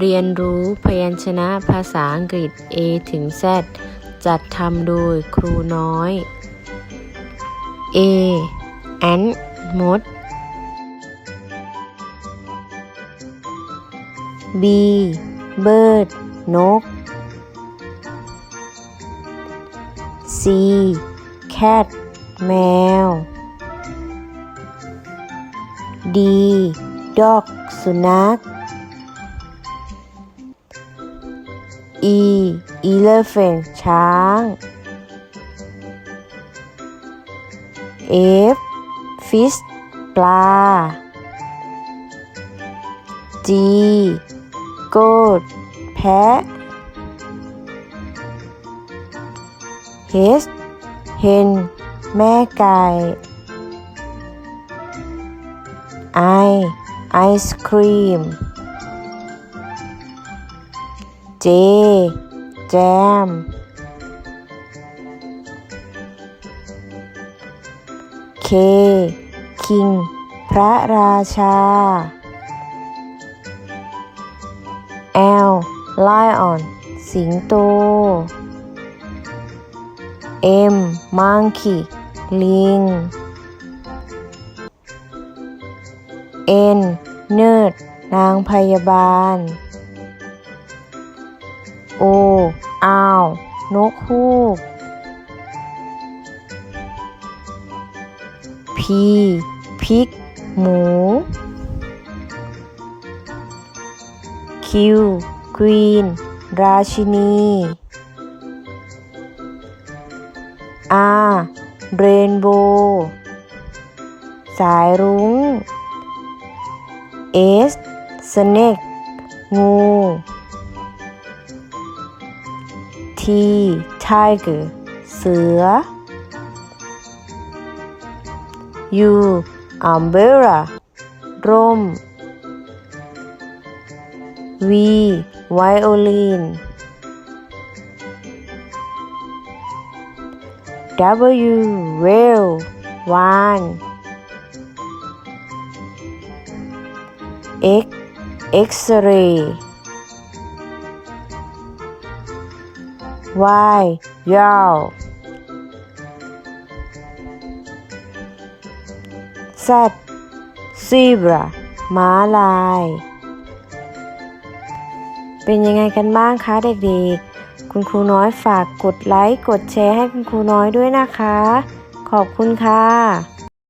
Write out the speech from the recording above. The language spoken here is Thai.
เรียนรู้พยัญชนะภาษาอังกฤษ A ถึง Z จัดทำโดยครูน้อย A ant มด B bird นก C cat แมว D dog สุนัข E elephant ช้าง F fish ปลา G goat แพะ H hen แม่ไก่ I ice cream เจ แจม เค คิง พระราชา แอล ไลออน สิงโต เอ็ม มังคีลิง เอ็น เนิร์ด นางพยาบาล โออ้าวนกฮูก พี พริก หมู คิว ควีน ราชินีอาเรนโบสายรุง้งเอสสเนกงู T Tiger เสือ U Umbrella ร่ม V Violin W Whale วาน X X-ray Y ยาว Z Zebra ม้าลาย เป็นยังไงกันบ้างคะเด็กๆ คุณครูน้อยฝากกดไลค์ กดแชร์ให้คุณครูน้อยด้วยนะคะ ขอบคุณค่ะ